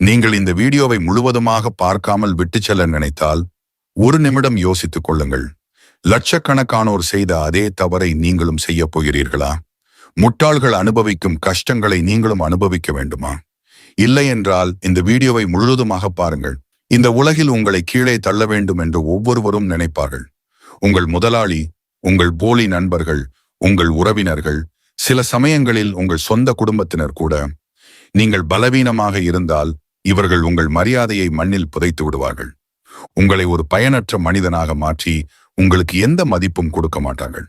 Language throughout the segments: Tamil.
நீங்கள் இந்த வீடியோவை முழுவதுமாக பார்க்காமல் விட்டு செல்ல நினைத்தால் ஒரு நிமிடம் யோசித்துக் கொள்ளுங்கள். லட்சக்கணக்கானோர் செய்த அதே தவறை நீங்களும் செய்யப் போகிறீர்களா? முட்டாள்கள் அனுபவிக்கும் கஷ்டங்களை நீங்களும் அனுபவிக்க வேண்டுமா? இல்லை என்றால் இந்த வீடியோவை முழுவதுமாக பாருங்கள். இந்த உலகில் உங்களை கீழே தள்ள வேண்டும் என்று ஒவ்வொருவரும் நினைப்பார்கள். உங்கள் முதலாளி உங்கள் போலி நண்பர்கள் உங்கள் உறவினர்கள் சில சமயங்களில் உங்கள் சொந்த குடும்பத்தினர் கூட. நீங்கள் பலவீனமாக இருந்தால் இவர்கள் உங்கள் மரியாதையை மண்ணில் புதைத்து விடுவார்கள். உங்களை ஒரு பயனற்ற மனிதனாக மாற்றி உங்களுக்கு எந்த மதிப்பும் கொடுக்க மாட்டார்கள்.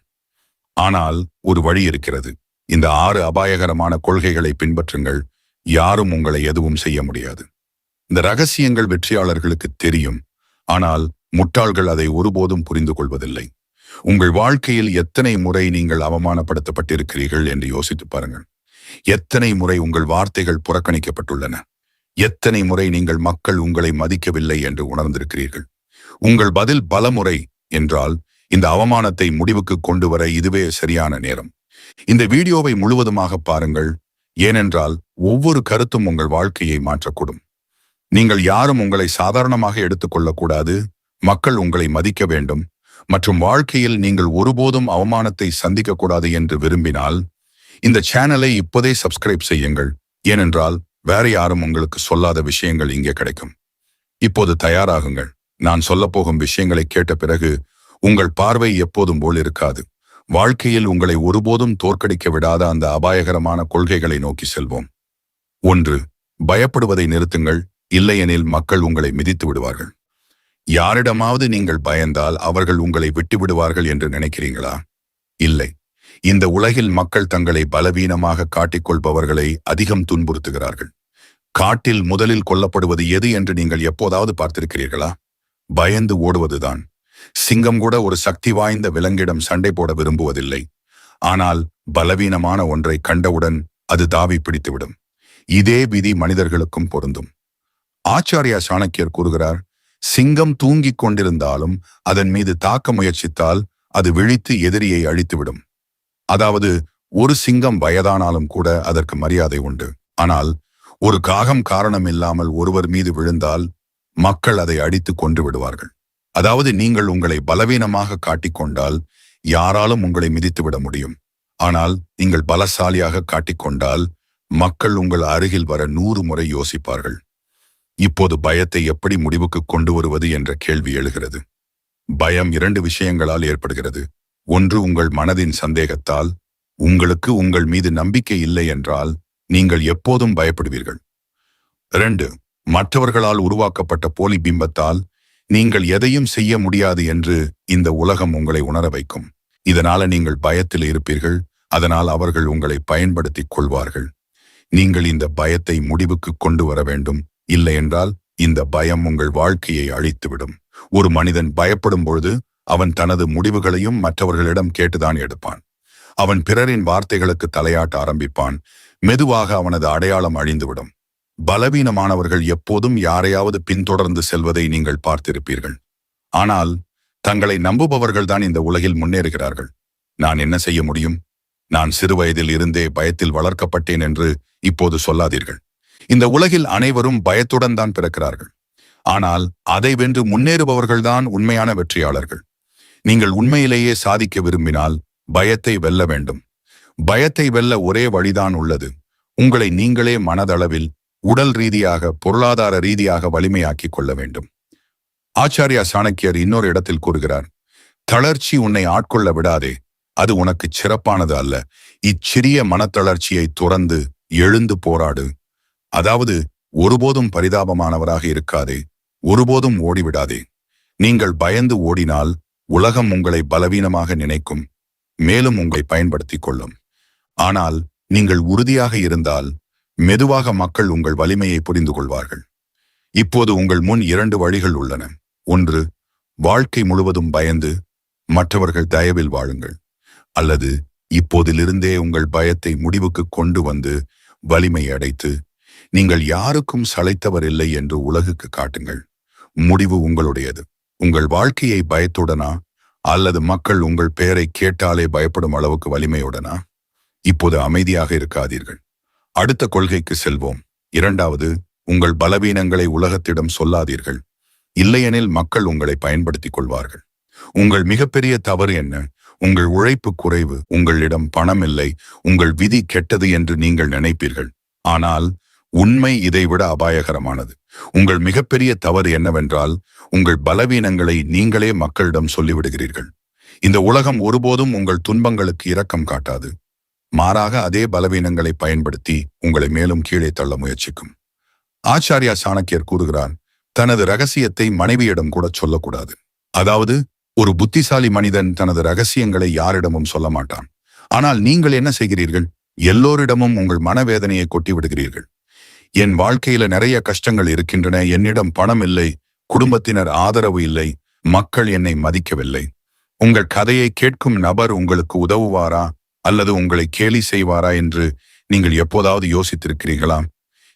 ஆனால் ஒரு வழி இருக்கிறது. இந்த ஆறு அபாயகரமான கொள்கைகளை பின்பற்றுங்கள். யாரும் உங்களை எதுவும் செய்ய முடியாது. இந்த ரகசியங்கள் வெற்றியாளர்களுக்கு தெரியும். ஆனால் முட்டாள்கள் அதை ஒருபோதும் புரிந்து கொள்வதில்லை. உங்கள் வாழ்க்கையில் எத்தனை முறை நீங்கள் அவமானப்படுத்தப்பட்டிருக்கிறீர்கள் என்று யோசித்து பாருங்கள். எத்தனை முறை உங்கள் வார்த்தைகள் புறக்கணிக்கப்பட்டுள்ளன. எத்தனை முறை நீங்கள் மக்கள் உங்களை மதிக்கவில்லை என்று உணர்ந்திருக்கிறீர்கள்? உங்கள் பதில் பலமுறை என்றால் இந்த அவமானத்தை முடிவுக்கு கொண்டு வர இதுவே சரியான நேரம். இந்த வீடியோவை முழுவதுமாக பாருங்கள். ஏனென்றால் ஒவ்வொரு கருத்தும் உங்கள் வாழ்க்கையை மாற்றக்கூடும். நீங்கள் யாரும் உங்களை சாதாரணமாக எடுத்துக்கொள்ளக்கூடாது மக்கள் உங்களை மதிக்க வேண்டும். மற்றும் வாழ்க்கையில் நீங்கள் ஒருபோதும் அவமானத்தை சந்திக்கக்கூடாது என்று விரும்பினால் இந்த சேனலை இப்போதே சப்ஸ்கிரைப் செய்யுங்கள். ஏனென்றால் வேற யாரும் உங்களுக்கு சொல்லாத விஷயங்கள் இங்கே கிடைக்கும். இப்போது தயாராகுங்கள். நான் சொல்லப்போகும் விஷயங்களை கேட்ட பிறகு உங்கள் பார்வை எப்போதும் போல் இருக்காது. வாழ்க்கையில் உங்களை ஒருபோதும் தோற்கடிக்க விடாத அந்த அபாயகரமான கொள்கைகளை நோக்கி செல்வோம். ஒன்று பயப்படுவதை நிறுத்துங்கள். இல்லையெனில் மக்கள் உங்களை மிதித்து விடுவார்கள். யாரிடமாவது நீங்கள் பயந்தால் அவர்கள் உங்களை விட்டு விடுவார்கள் என்று நினைக்கிறீங்களா இல்லை. இந்த உலகில் மக்கள் தங்களை பலவீனமாக காட்டிக்கொள்பவர்களை அதிகம் துன்புறுத்துகிறார்கள். காட்டில் முதலில் கொல்லப்படுவது எது என்று நீங்கள் எப்போதாவது பார்த்திருக்கிறீர்களா? பயந்து ஓடுவதுதான். சிங்கம் கூட ஒரு சக்தி வாய்ந்த விலங்கிடம் சண்டை போட விரும்புவதில்லை. ஆனால் பலவீனமான ஒன்றை கண்டவுடன் அது தாவி பிடித்துவிடும். இதே விதி மனிதர்களுக்கும் பொருந்தும். ஆச்சாரியா சாணக்கியர் கூறுகிறார் சிங்கம் தூங்கிக் கொண்டிருந்தாலும் அதன் மீது தாக்க முயற்சித்தால் அது விழித்து எதிரியை அழித்துவிடும். அதாவது ஒரு சிங்கம் வயதானாலும் கூட அதற்கு மரியாதை உண்டு. ஆனால் ஒரு காகம் காரணம் இல்லாமல் ஒருவர் மீது விழுந்தால் மக்கள் அதை அடித்து கொண்டு விடுவார்கள். அதாவது நீங்கள் உங்களை பலவீனமாக காட்டிக்கொண்டால் யாராலும் உங்களை மிதித்து விட முடியும். ஆனால் நீங்கள் பலசாலியாக காட்டிக்கொண்டால் மக்கள் உங்கள் அருகில் வர நூறு முறை யோசிப்பார்கள். இப்போது பயத்தை எப்படி முடிவுக்கு கொண்டு வருவது என்ற கேள்வி எழுகிறது. பயம் இரண்டு விஷயங்களால் ஏற்படுகிறது. ஒன்று உங்கள் மனதின் சந்தேகத்தால் உங்களுக்கு உங்கள் மீது நம்பிக்கை இல்லை என்றால் நீங்கள் எப்போதும் பயப்படுவீர்கள். இரண்டு மற்றவர்களால் உருவாக்கப்பட்ட போலி பிம்பத்தால் நீங்கள் எதையும் செய்ய முடியாது என்று இந்த உலகம் உங்களை உணர வைக்கும். இதனால நீங்கள் பயத்தில் இருப்பீர்கள் அதனால் அவர்கள் உங்களை பயன்படுத்திக் கொள்வார்கள். நீங்கள் இந்த பயத்தை முடிவுக்கு கொண்டு வர வேண்டும் இல்லை என்றால் இந்த பயம் உங்கள் வாழ்க்கையை அழித்துவிடும். ஒரு மனிதன் பயப்படும் பொழுது அவன் தனது முடிவுகளையும் மற்றவர்களிடம் கேட்டுதான் எடுப்பான். அவன் பிறரின் வார்த்தைகளுக்கு தலையாட்ட ஆரம்பிப்பான். மெதுவாக அவனது அடையாளம் அழிந்துவிடும். பலவீனமானவர்கள் எப்போதும் யாரையாவது பின்தொடர்ந்து செல்வதை நீங்கள் பார்த்திருப்பீர்கள். ஆனால் தங்களை நம்புபவர்கள் தான் இந்த உலகில் முன்னேறுகிறார்கள். நான் என்ன செய்ய முடியும்? நான் சிறுவயதில் இருந்தே பயத்தில் வளர்க்கப்பட்டேன் என்று இப்போது சொல்லாதீர்கள். இந்த உலகில் அனைவரும் பயத்துடன் தான் பிறக்கிறார்கள். ஆனால் அதை வென்று முன்னேறுபவர்கள்தான் உண்மையான வெற்றியாளர்கள். நீங்கள் உண்மையிலேயே சாதிக்க விரும்பினால் பயத்தை வெல்ல வேண்டும். பயத்தை வெல்ல ஒரே வழிதான் உள்ளது. உங்களை நீங்களே மனதளவில் உடல் ரீதியாக பொருளாதார ரீதியாக வலிமையாக்கிக் கொள்ள வேண்டும். ஆச்சாரியா சாணக்கியர் இன்னொரு இடத்தில் கூறுகிறார் தளர்ச்சி உன்னை ஆட்கொள்ள விடாதே. அது உனக்கு சிறப்பானது அல்ல. இச்சிறிய மனத்தளர்ச்சியை துறந்து எழுந்து போராடு. அதாவது ஒருபோதும் பரிதாபமானவராக இருக்காதே. ஒருபோதும் ஓடிவிடாதே. நீங்கள் பயந்து ஓடினால் உலகம் உங்களை பலவீனமாக நினைக்கும் மேலும் உங்களை பயன்படுத்திக் கொள்ளும் ஆனால் நீங்கள் உறுதியாக இருந்தால் மெதுவாக மக்கள் உங்கள் வலிமையை புரிந்து கொள்வார்கள் இப்போது உங்கள் முன் இரண்டு வழிகள் உள்ளன. ஒன்று வாழ்க்கை முழுவதும் பயந்து மற்றவர்கள் தயவில் வாழுங்கள். அல்லது இப்போதிலிருந்தே உங்கள் பயத்தை முடிவுக்கு கொண்டு வந்து வலிமை அடைத்து நீங்கள் யாருக்கும் சளைத்தவர் இல்லை என்று உலகுக்கு காட்டுங்கள். முடிவு உங்களுடையது. உங்கள் வாழ்க்கையை பயத்துடனா? அல்லது மக்கள் உங்கள் பெயரை கேட்டாலே பயப்படும் அளவுக்கு வலிமையுடனா? இப்போது அமைதியாக இருக்காதீர்கள். அடுத்த கொள்கைக்கு செல்வோம். இரண்டாவது உங்கள் பலவீனங்களை உலகத்திடம் சொல்லாதீர்கள். இல்லையெனில் மக்கள் உங்களை பயன்படுத்திக் கொள்வார்கள். உங்கள் மிகப்பெரிய தவறு என்ன? உங்கள் உழைப்பு குறைவு உங்களிடம் பணம் இல்லை உங்கள் விதி கெட்டது என்று நீங்கள் நினைப்பீர்கள். ஆனால் உண்மை இதைவிட அபாயகரமானது. உங்கள் மிகப்பெரிய தவறு என்னவென்றால் உங்கள் பலவீனங்களை நீங்களே மக்களிடம் சொல்லிவிடுகிறீர்கள். இந்த உலகம் ஒருபோதும் உங்கள் துன்பங்களுக்கு இரக்கம் காட்டாது. மாறாக அதே பலவீனங்களை பயன்படுத்தி உங்களை மேலும் கீழே தள்ள முயற்சிக்கும். ஆச்சாரியா சாணக்கியர் கூறுகிறார் தனது ரகசியத்தை மனைவியிடம் கூட சொல்லக்கூடாது. அதாவது ஒரு புத்திசாலி மனிதன் தனது ரகசியங்களை யாரிடமும் சொல்ல மாட்டான் ஆனால் நீங்கள் என்ன செய்கிறீர்கள்? எல்லோரிடமும் உங்கள் மனவேதனையை கொட்டி விடுகிறீர்கள் என் வாழ்க்கையில நிறைய கஷ்டங்கள் இருக்கின்றன. என்னிடம் பணம் இல்லை குடும்பத்தினர் ஆதரவு இல்லை மக்கள் என்னை மதிக்கவில்லை. உங்கள் கதையை கேட்கும் நபர் உங்களுக்கு உதவுவாரா? அல்லது உங்களை கேலி செய்வாரா? என்று நீங்கள் எப்போதாவது யோசித்திருக்கிறீர்களா?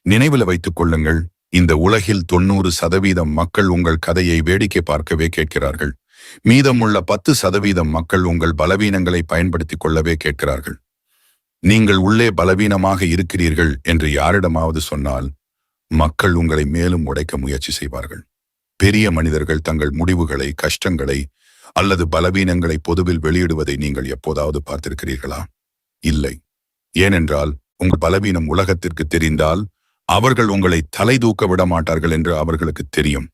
நினைவில் வைத்துக் கொள்ளுங்கள் இந்த உலகில் தொண்ணூறு சதவீதம் மக்கள் உங்கள் கதையை வேடிக்கை பார்க்கவே கேட்கிறார்கள். மீதமுள்ள பத்து சதவீதம் மக்கள் உங்கள் பலவீனங்களை பயன்படுத்திக் கொள்ளவே கேட்கிறார்கள். நீங்கள் உள்ளே பலவீனமாக இருக்கிறீர்கள் என்று யாரிடமாவது சொன்னால் மக்கள் உங்களை மேலும் உடைக்க முயற்சி செய்வார்கள். பெரிய மனிதர்கள் தங்கள் முடிவுகளை கஷ்டங்களை அல்லது பலவீனங்களை பொதுவில் வெளியிடுவதை நீங்கள் எப்போதாவது பார்த்திருக்கிறீர்களா? இல்லை. ஏனென்றால் உங்கள் பலவீனம் உலகத்திற்கு தெரிந்தால் அவர்கள் உங்களை தலை தூக்க விட மாட்டார்கள் என்று அவர்களுக்கு தெரியும்.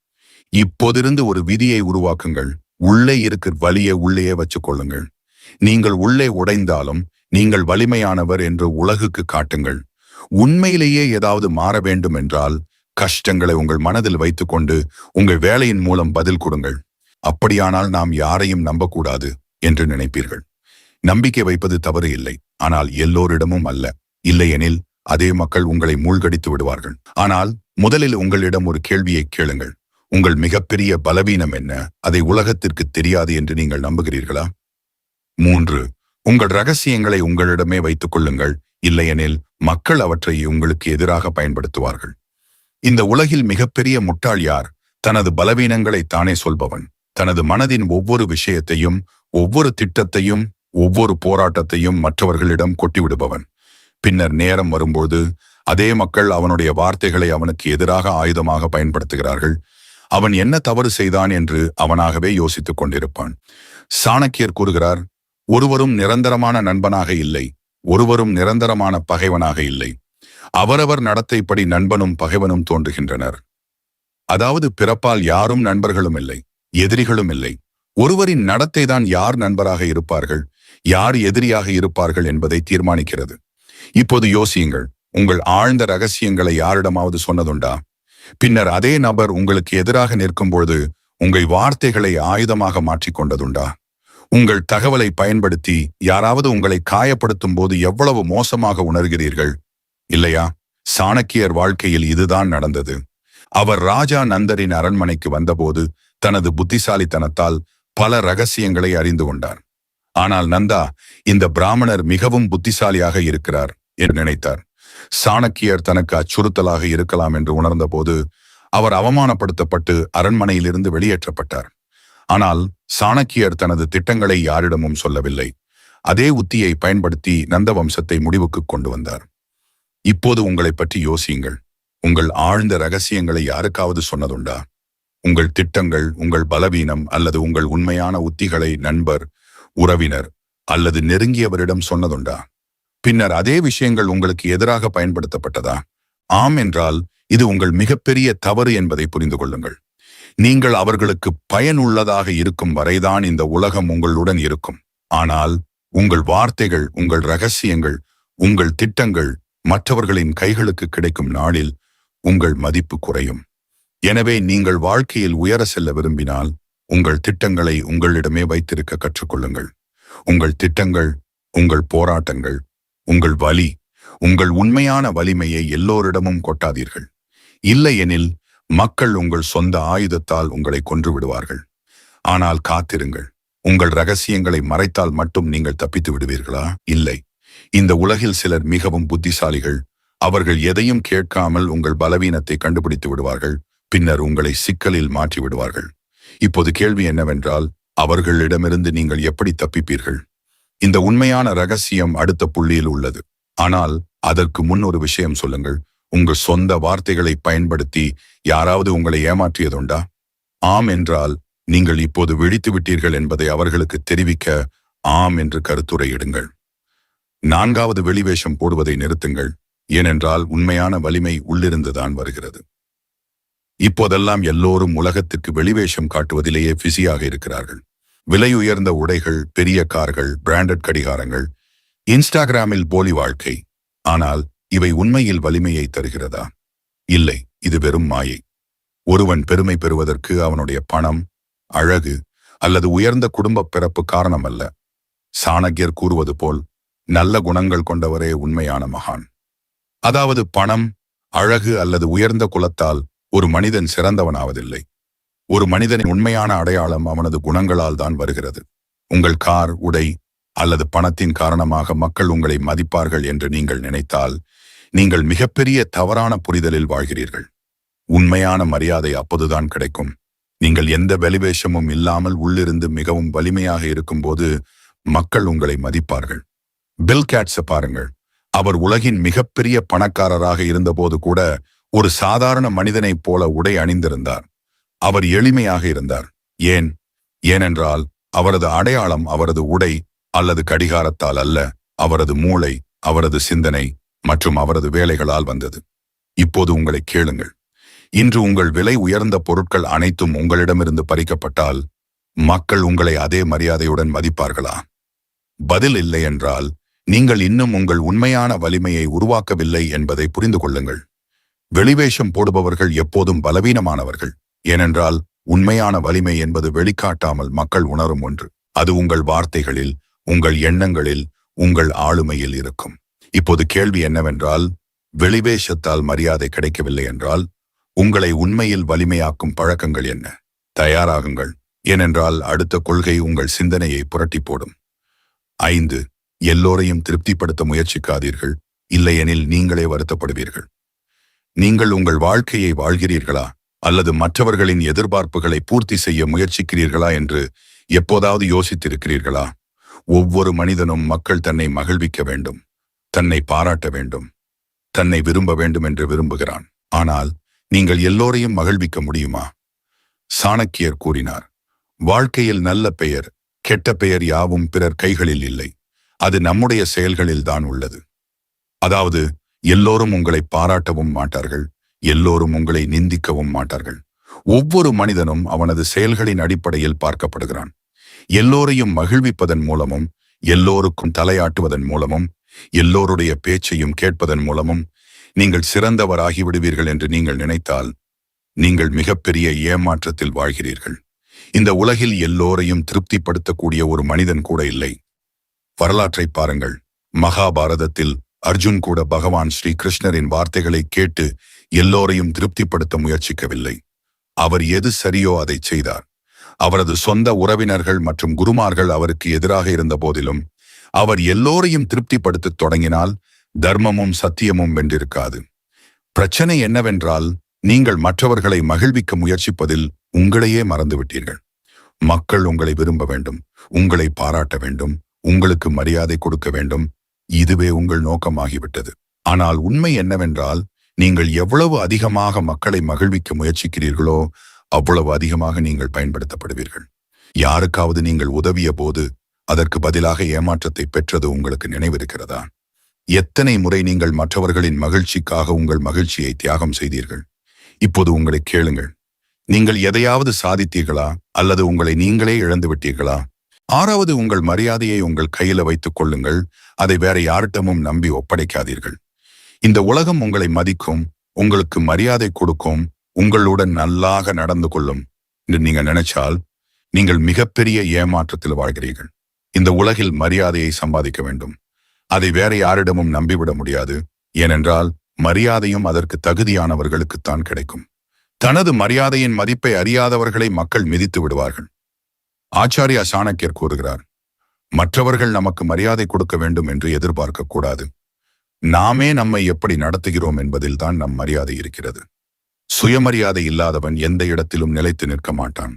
இப்போதிருந்து ஒரு விதியை உருவாக்குங்கள். உள்ளே இருக்கிற வலியை உள்ளேயே வச்சுக் கொள்ளுங்கள் நீங்கள் உள்ளே உடைந்தாலும் நீங்கள் வலிமையானவர் என்று உலகுக்கு காட்டுங்கள். உண்மையிலேயே ஏதாவது மாற வேண்டும் என்றால் கஷ்டங்களை உங்கள் மனதில் வைத்துக்கொண்டு உங்கள் வேலையின் மூலம் பதில் கொடுங்கள். அப்படியானால் நாம் யாரையும் நம்பக்கூடாது என்று நினைப்பீர்கள். நம்பிக்கை வைப்பது தவறு இல்லை. ஆனால் எல்லோரிடமும் அல்ல. இல்லையெனில் அதே மக்கள் உங்களை மூழ்கடித்து விடுவார்கள். ஆனால் முதலில் உங்களிடம் ஒரு கேள்வியை கேளுங்கள். உங்கள் மிகப்பெரிய பலவீனம் என்ன? அதை உலகத்திற்கு தெரியாது என்று நீங்கள் நம்புகிறீர்களா? மூன்று. உங்கள் ரகசியங்களை உங்களிடமே வைத்துக் கொள்ளுங்கள். இல்லையெனில் மக்கள் அவற்றை உங்களுக்கு எதிராக பயன்படுத்துவார்கள். இந்த உலகில் மிகப்பெரிய முட்டாள் யார்? தனது பலவீனங்களை தானே சொல்பவன். தனது மனதின் ஒவ்வொரு விஷயத்தையும் ஒவ்வொரு திட்டத்தையும் ஒவ்வொரு போராட்டத்தையும் மற்றவர்களிடம் கொட்டிவிடுபவன். பின்னர் நேரம் வரும்போது அதே மக்கள் அவனுடைய வார்த்தைகளை அவனுக்கு எதிராக ஆயுதமாக பயன்படுத்துகிறார்கள். அவன் என்ன தவறு செய்தான் என்று அவனாகவே யோசித்துக் கொண்டிருப்பான். சாணக்கியர் கூறுகிறார் ஒருவரும் நிரந்தரமான நண்பனாக இல்லை ஒருவரும் நிரந்தரமான பகைவனாக இல்லை. அவரவர் நடத்தைப்படி நண்பனும் பகைவனும் தோன்றுகின்றனர். அதாவது பிறப்பால் யாரும் நண்பர்களும் இல்லை எதிரிகளும் இல்லை. ஒருவரின் நடத்தை தான் யார் நண்பராக இருப்பார்கள் யார் எதிரியாக இருப்பார்கள் என்பதை தீர்மானிக்கிறது. இப்போது யோசியுங்கள் உங்கள் ஆழ்ந்த ரகசியங்களை யாரிடமாவது சொன்னதுண்டா? பின்னர் அதே நபர் உங்களுக்கு எதிராக நிற்கும்பொழுது உங்கள் வார்த்தைகளை ஆயுதமாக மாற்றிக்கொண்டதுண்டா? உங்கள் தகவலை பயன்படுத்தி யாராவது உங்களை காயப்படுத்தும் போது எவ்வளவு மோசமாக உணர்கிறீர்கள்? இல்லையா? சாணக்கியர் வாழ்க்கையில் இதுதான் நடந்தது. அவர் ராஜா நந்தரின் அரண்மனைக்கு வந்தபோது தனது புத்திசாலித்தனத்தால் பல ரகசியங்களை அறிந்து கொண்டார். ஆனால் நந்தா இந்த பிராமணர் மிகவும் புத்திசாலியாக இருக்கிறார் என்று நினைத்தார். சாணக்கியர் தனக்கு அச்சுறுத்தலாக இருக்கலாம் என்று உணர்ந்தபோது அவர் அவமானப்படுத்தப்பட்டு அரண்மனையிலிருந்து வெளியேற்றப்பட்டார். ஆனால் சாணக்கியர் தனது திட்டங்களை யாரிடமும் சொல்லவில்லை. அதே உத்தியை பயன்படுத்தி நந்த வம்சத்தை முடிவுக்கு கொண்டு வந்தார். இப்போது உங்களை பற்றி யோசியுங்கள். உங்கள் ஆழ்ந்த ரகசியங்களை யாருக்காவது சொன்னதுண்டா? உங்கள் திட்டங்கள் உங்கள் பலவீனம் அல்லது உங்கள் உண்மையான உத்திகளை நண்பர் உறவினர் அல்லது நெருங்கியவரிடம் சொன்னதுண்டா? பின்னர் அதே விஷயங்கள் உங்களுக்கு எதிராக பயன்படுத்தப்பட்டதா? ஆம் என்றால் இது உங்கள் மிகப்பெரிய தவறு என்பதை புரிந்து கொள்ளுங்கள். நீங்கள் அவர்களுக்கு பயனுள்ளதாக இருக்கும் வரைதான் இந்த உலகம் உங்களுடன் இருக்கும். ஆனால் உங்கள் வார்த்தைகள் உங்கள் ரகசியங்கள் உங்கள் திட்டங்கள் மற்றவர்களின் கைகளுக்கு கிடைக்கும் நாளில் உங்கள் மதிப்பு குறையும். எனவே நீங்கள் வாழ்க்கையில் உயர செல்ல விரும்பினால் உங்கள் திட்டங்களை உங்களிடமே வைத்திருக்க கற்றுக்கொள்ளுங்கள். உங்கள் திட்டங்கள் உங்கள் போராட்டங்கள் உங்கள் வலி உங்கள் உண்மையான வலிமையை எல்லோரிடமும் கொட்டாதீர்கள். இல்லையெனில் மக்கள் உங்கள் சொந்த ஆயுதத்தால் உங்களை கொன்று விடுவார்கள் ஆனால் காத்திருங்கள் உங்கள் ரகசியங்களை மறைத்தால் மட்டும் நீங்கள் தப்பித்து விடுவீர்களா? இல்லை. இந்த உலகில் சிலர் மிகவும் புத்திசாலிகள். அவர்கள் எதையும் கேட்காமல் உங்கள் பலவீனத்தை கண்டுபிடித்து விடுவார்கள். பின்னர் உங்களை சிக்கலில் மாற்றி விடுவார்கள். இப்போது கேள்வி என்னவென்றால் அவர்களிடமிருந்து நீங்கள் எப்படி தப்பிப்பீர்கள்? இந்த உண்மையான ரகசியம் அடுத்த புள்ளியில் உள்ளது. ஆனால் அதற்கு முன் ஒரு விஷயம் சொல்லுங்கள். உங்கள் சொந்த வார்த்தைகளை பயன்படுத்தி யாராவது உங்களை ஏமாற்றியதுண்டா? ஆம் என்றால் நீங்கள் இப்போது விழித்து விட்டீர்கள் என்பதை அவர்களுக்கு தெரிவிக்க ஆம் என்று கருத்துரையிடுங்கள் நான்காவது வெளிவேஷம் போடுவதை நிறுத்துங்கள். ஏனென்றால் உண்மையான வலிமை உள்ளிருந்துதான் வருகிறது. இப்போதெல்லாம் எல்லோரும் உலகத்திற்கு வெளிவேஷம் காட்டுவதிலேயே பிஸியாக இருக்கிறார்கள். விலை உயர்ந்த உடைகள் பெரிய கார்கள் பிராண்டட் கடிகாரங்கள் இன்ஸ்டாகிராமில் போலி வாழ்க்கை. ஆனால் இவை உண்மையில் வலிமையை தருகிறதா? இல்லை இது வெறும் மாயை. ஒருவன் பெருமை பெறுவதற்கு அவனுடைய பணம் அழகு அல்லது உயர்ந்த குடும்ப பிறப்பு காரணம் அல்ல சாணக்கியர் கூறுவது போல் நல்ல குணங்கள் கொண்டவரே உண்மையான மகான். அதாவது பணம் அழகு அல்லது உயர்ந்த குலத்தால் ஒரு மனிதன் சிறந்தவனாவதில்லை. ஒரு மனிதனின் உண்மையான அடையாளம் அவனது குணங்களால் தான் வருகிறது. உங்கள் கார் உடை அல்லது பணத்தின் காரணமாக மக்கள் உங்களை மதிப்பார்கள் என்று நீங்கள் நினைத்தால் நீங்கள் மிகப்பெரிய தவறான புரிதலில் வாழ்கிறீர்கள். உண்மையான மரியாதை அப்போதுதான் கிடைக்கும். நீங்கள் எந்த வெளிவேஷமும் இல்லாமல் உள்ளிருந்து மிகவும் வலிமையாக இருக்கும்போது மக்கள் உங்களை மதிப்பார்கள். பில் கேட்ஸை பாருங்கள். அவர் உலகின் மிகப்பெரிய பணக்காரராக இருந்தபோது கூட ஒரு சாதாரண மனிதனைப் போல உடை அணிந்திருந்தார். அவர் எளிமையாக இருந்தார். ஏன்? ஏனென்றால் அவரது அடையாளம் அவரது உடை அல்லது கடிகாரத்தால் அல்ல அவரது மூளை அவரது சிந்தனை மற்றும் அவரது வேலைகளால் வந்தது. இப்போது உங்களை கேளுங்கள். இன்று உங்கள் விலை உயர்ந்த பொருட்கள் அனைத்தும் உங்களிடமிருந்து பறிக்கப்பட்டால் மக்கள் உங்களை அதே மரியாதையுடன் மதிப்பார்களா? பதில் இல்லை என்றால் நீங்கள் இன்னும் உங்கள் உண்மையான வலிமையை உருவாக்கவில்லை என்பதை புரிந்து கொள்ளுங்கள். வெளிவேஷம் போடுபவர்கள் எப்போதும் பலவீனமானவர்கள். ஏனென்றால் உண்மையான வலிமை என்பது வெளிக்காட்டாமல் மக்கள் உணரும் ஒன்று. அது உங்கள் வார்த்தைகளில் உங்கள் எண்ணங்களில் உங்கள் ஆளுமையில் இருக்கும். இப்போது கேள்வி என்னவென்றால் வெளிவேஷத்தால் மரியாதை கிடைக்கவில்லை என்றால் உங்களை உண்மையில் வலிமையாக்கும் பழக்கங்கள் என்ன? தயாராகுங்கள். ஏனென்றால் அடுத்த கொள்கை உங்கள் சிந்தனையை புரட்டி போடும். ஐந்து எல்லோரையும் திருப்திப்படுத்த முயற்சிக்காதீர்கள். இல்லையெனில் நீங்களே வருத்தப்படுவீர்கள். நீங்கள் உங்கள் வாழ்க்கையை வாழ்கிறீர்களா? அல்லது மற்றவர்களின் எதிர்பார்ப்புகளை பூர்த்தி செய்ய முயற்சிக்கிறீர்களா என்று எப்போதாவது யோசித்திருக்கிறீர்களா? ஒவ்வொரு மனிதனும் மக்கள் தன்னை மகிழ்விக்க வேண்டும். தன்னை பாராட்ட வேண்டும். தன்னை விரும்ப வேண்டும் என்று விரும்புகிறான். ஆனால் நீங்கள் எல்லோரையும் மகிழ்விக்க முடியுமா? சாணக்கியர் கூறினார் வாழ்க்கையில் நல்ல பெயர் கெட்ட பெயர் யாவும் பிறர் கைகளில் இல்லை. அது நம்முடைய செயல்களில் தான் உள்ளது. அதாவது எல்லோரும் உங்களை பாராட்டவும் மாட்டார்கள் எல்லோரும் உங்களை நிந்திக்கவும் மாட்டார்கள். ஒவ்வொரு மனிதனும் அவனது செயல்களின் அடிப்படையில் பார்க்கப்படுகிறான். எல்லோரையும் மகிழ்விப்பதன் மூலமும் எல்லோருக்கும் தலையாட்டுவதன் மூலமும் எல்லோருடைய பேச்சையும் கேட்பதன் மூலமும் நீங்கள் சிறந்தவராகி விடுவீர்கள் என்று நீங்கள் நினைத்தால் நீங்கள் மிகப்பெரிய ஏமாற்றத்தில் வாழ்கிறீர்கள். இந்த உலகில் எல்லோரையும் திருப்திப்படுத்தக்கூடிய ஒரு மனிதன் கூட இல்லை. வரலாற்றை பாருங்கள். மகாபாரதத்தில் அர்ஜுன் கூட பகவான் ஸ்ரீ கிருஷ்ணரின் வார்த்தைகளை கேட்டு எல்லோரையும் திருப்திப்படுத்த முயற்சிக்கவில்லை. அவர் எது சரியோ அதை செய்தார். அவரது சொந்த உறவினர்கள் மற்றும் குருமார்கள் அவருக்கு எதிராக இருந்த போதிலும் அவர் எல்லோரையும் திருப்திப்படுத்தத் தொடங்கினால் தர்மமும் சத்தியமும் வென்றிருக்காது. பிரச்சனை என்னவென்றால் நீங்கள் மற்றவர்களை மகிழ்விக்க முயற்சிப்பதில் உங்களையே மறந்துவிட்டீர்கள். மக்கள் உங்களை விரும்ப வேண்டும் உங்களை பாராட்ட வேண்டும் உங்களுக்கு மரியாதை கொடுக்க வேண்டும். இதுவே உங்கள் நோக்கமாகிவிட்டது. ஆனால் உண்மை என்னவென்றால் நீங்கள் எவ்வளவு அதிகமாக மக்களை மகிழ்விக்க முயற்சிக்கிறீர்களோ அவ்வளவு அதிகமாக நீங்கள் பயன்படுத்தப்படுவீர்கள். யாருக்காவது நீங்கள் உதவிய போது அதற்கு பதிலாக ஏமாற்றத்தை பெற்றது உங்களுக்கு நினைவிருக்கிறதா? எத்தனை முறை நீங்கள் மற்றவர்களின் மகிழ்ச்சிக்காக உங்கள் மகிழ்ச்சியை தியாகம் செய்தீர்கள்? இப்போது உங்களை கேளுங்கள். நீங்கள் எதையாவது சாதித்தீர்களா? அல்லது உங்களை நீங்களே இழந்து விட்டீர்களா? ஆறாவது உங்கள் மரியாதையை உங்கள் கையில வைத்துக் கொள்ளுங்கள். அதை வேற யார்கிட்டமும் நம்பி ஒப்படைக்காதீர்கள். இந்த உலகம் உங்களை மதிக்கும் உங்களுக்கு மரியாதை கொடுக்கும் உங்களுடன் நல்லாக நடந்து கொள்ளும். என்று நீங்க நினைச்சால் நீங்கள் மிகப்பெரிய ஏமாற்றத்தில் வாழ்கிறீர்கள். இந்த உலகில் மரியாதையை சம்பாதிக்க வேண்டும். அதை வேற யாரிடமும் நம்பிவிட முடியாது. ஏனென்றால் மரியாதையும் அதற்கு தகுதியானவர்களுக்குத்தான் கிடைக்கும். தனது மரியாதையின் மதிப்பை அறியாதவர்களை மக்கள் மிதித்து விடுவார்கள். ஆச்சாரியா சாணக்கியர் கூறுகிறார் மற்றவர்கள் நமக்கு மரியாதை கொடுக்க வேண்டும் என்று எதிர்பார்க்க கூடாது. நாமே நம்மை எப்படி நடத்துகிறோம் என்பதில் தான் நம் மரியாதை இருக்கிறது. சுயமரியாதை இல்லாதவன் எந்த இடத்திலும் நிலைத்து நிற்க மாட்டான்.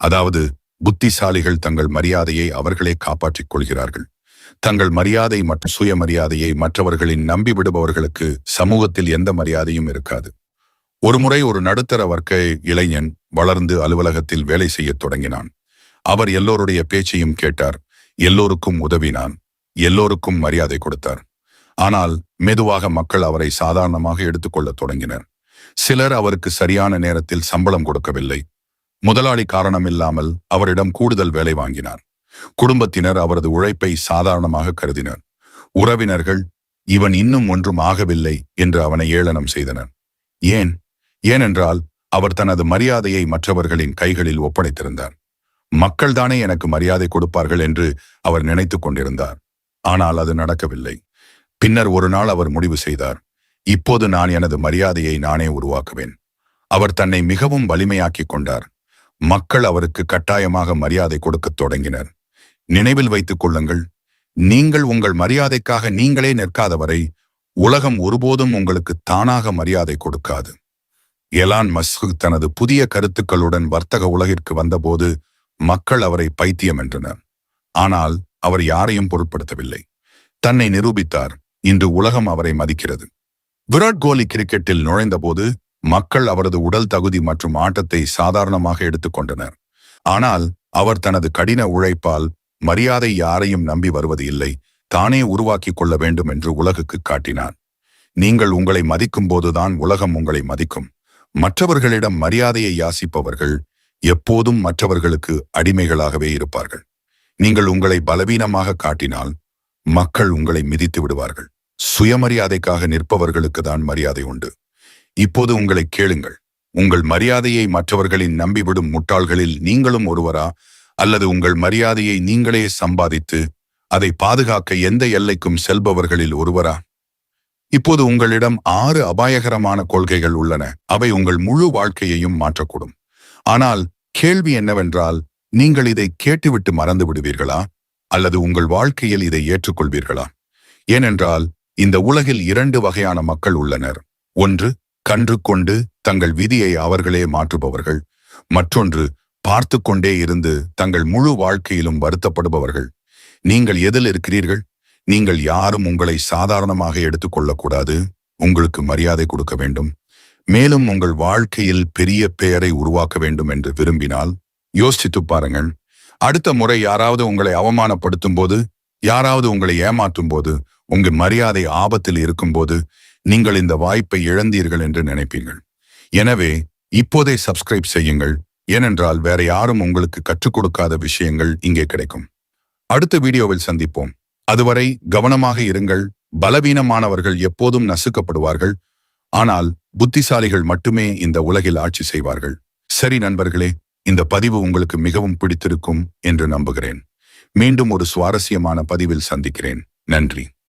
அதாவது புத்திசாலிகள் தங்கள் மரியாதையை அவர்களே காப்பாற்றிக் கொள்கிறார்கள். தங்கள் மரியாதை மற்றும் சுயமரியாதையை மற்றவர்களின் நம்பி விடுபவர்களுக்கு சமூகத்தில் எந்த மரியாதையும் இருக்காது. ஒருமுறை ஒரு நடுத்தர வர்க்க இளைஞன் வளர்ந்து அலுவலகத்தில் வேலை செய்யத் தொடங்கினான். அவர் எல்லோருடைய பேச்சையும் கேட்டார். எல்லோருக்கும் உதவினான். எல்லோருக்கும் மரியாதை கொடுத்தார். ஆனால் மெதுவாக மக்கள் அவரை சாதாரணமாக எடுத்துக்கொள்ளத் தொடங்கினர். சிலர் அவருக்கு சரியான நேரத்தில் சம்பளம் கொடுக்கவில்லை. முதலாளி காரணமில்லாமல் அவரிடம் கூடுதல் வேலை வாங்கினார். குடும்பத்தினர் அவரது உழைப்பை சாதாரணமாக கருதினர். உறவினர்கள் இவன் இன்னும் ஒன்றும் ஆகவில்லை என்று அவனை ஏளனம் செய்தனர். ஏன்? ஏனென்றால் அவர் தனது மரியாதையை மற்றவர்களின் கைகளில் ஒப்படைத்திருந்தார். மக்கள்தானே எனக்கு மரியாதை கொடுப்பார்கள் என்று அவர் நினைத்துக் கொண்டிருந்தார். ஆனால் அது நடக்கவில்லை. பின்னர் ஒரு நாள் அவர் முடிவு செய்தார். இப்போது நான் எனது மரியாதையை நானே உருவாக்குவேன். அவர் தன்னை மிகவும் வலிமையாக்கிக் கொண்டார். மக்கள் அவருக்கு கட்டாயமாக மரியாதை கொடுக்கத் தொடங்கினர். நினைவில் வைத்துக் கொள்ளுங்கள் நீங்கள் உங்கள் மரியாதைக்காக நீங்களே நிற்காதவரை உலகம் ஒருபோதும் உங்களுக்கு தானாக மரியாதை கொடுக்காது. எலான் மஸ்கு தனது புதிய கருத்துக்களுடன் வர்த்தக உலகிற்கு வந்தபோது மக்கள் அவரை பைத்தியம் என்றனர். ஆனால் அவர் யாரையும் பொருட்படுத்தவில்லை. தன்னை நிரூபித்தார் இன்று உலகம் அவரை மதிக்கிறது. விராட் கோலி கிரிக்கெட்டில் நுழைந்தபோது மக்கள் அவரது உடல் தகுதி மற்றும் ஆட்டத்தை சாதாரணமாக எடுத்துக்கொண்டனர் ஆனால் அவர் தனது கடின உழைப்பால் மரியாதை யாரையும் நம்பி வருவது இல்லை தானே உருவாக்கிக் கொள்ள வேண்டும் என்று உலகுக்கு காட்டினார். நீங்கள் உங்களை மதிக்கும் போதுதான் உலகம் உங்களை மதிக்கும். மற்றவர்களிடம் மரியாதையை யாசிப்பவர்கள் எப்போதும் மற்றவர்களுக்கு அடிமைகளாகவே இருப்பார்கள். நீங்கள் உங்களை பலவீனமாக காட்டினால் மக்கள் உங்களை மிதித்து விடுவார்கள். சுயமரியாதைக்காக நிற்பவர்களுக்கு தான் மரியாதை உண்டு. இப்போது உங்களை கேளுங்கள். உங்கள் மரியாதையை மற்றவர்களின் நம்பிவிடும் முட்டாள்களில் நீங்களும் ஒருவரா? அல்லது உங்கள் மரியாதையை நீங்களே சம்பாதித்து அதை பாதுகாக்க எந்த எல்லைக்கும் செல்பவர்களில் ஒருவரா? இப்போது உங்களிடம் ஆறு அபாயகரமான கொள்கைகள் உள்ளன. அவை உங்கள் முழு வாழ்க்கையையும் மாற்றக்கூடும். ஆனால் கேள்வி என்னவென்றால் நீங்கள் இதை கேட்டுவிட்டு மறந்து விடுவீர்களா? அல்லது உங்கள் வாழ்க்கையில் இதை ஏற்றுக்கொள்வீர்களா? ஏனென்றால் இந்த உலகில் இரண்டு வகையான மக்கள் உள்ளனர். ஒன்று கன்று கொண்டு தங்கள் விதியை அவர்களே மாற்றுபவர்கள். மற்றொன்று பார்த்து கொண்டே இருந்து தங்கள் முழு வாழ்க்கையிலும் வருத்தப்படுபவர்கள். நீங்கள் எதில் இருக்கிறீர்கள்? நீங்கள் யாரும் உங்களை சாதாரணமாக எடுத்துக்கொள்ளக்கூடாது உங்களுக்கு மரியாதை கொடுக்க வேண்டும். மேலும் உங்கள் வாழ்க்கையில் பெரிய பெயரை உருவாக்க வேண்டும் என்று விரும்பினால் யோசித்து பாருங்கள். அடுத்த முறை யாராவது உங்களை அவமானப்படுத்தும் போது யாராவது உங்களை ஏமாற்றும் போது உங்கள் மரியாதை ஆபத்தில் இருக்கும்போது நீங்கள் இந்த வாய்ப்பை இழந்தீர்கள் என்று நினைப்பீர்கள். எனவே இப்போதே சப்ஸ்கிரைப் செய்யுங்கள். ஏனென்றால் வேற யாரும் உங்களுக்கு கற்றுக் கொடுக்காத விஷயங்கள் இங்கே கிடைக்கும். அடுத்த வீடியோவில் சந்திப்போம். அதுவரை கவனமாக இருங்கள். பலவீனமானவர்கள் எப்போதும் நசுக்கப்படுவார்கள். ஆனால் புத்திசாலிகள் மட்டுமே இந்த உலகில் ஆட்சி செய்வார்கள். சரி நண்பர்களே இந்த பதிவு உங்களுக்கு மிகவும் பிடித்திருக்கும் என்று நம்புகிறேன். மீண்டும் ஒரு சுவாரஸ்யமான பதிவில் சந்திக்கிறேன். நன்றி.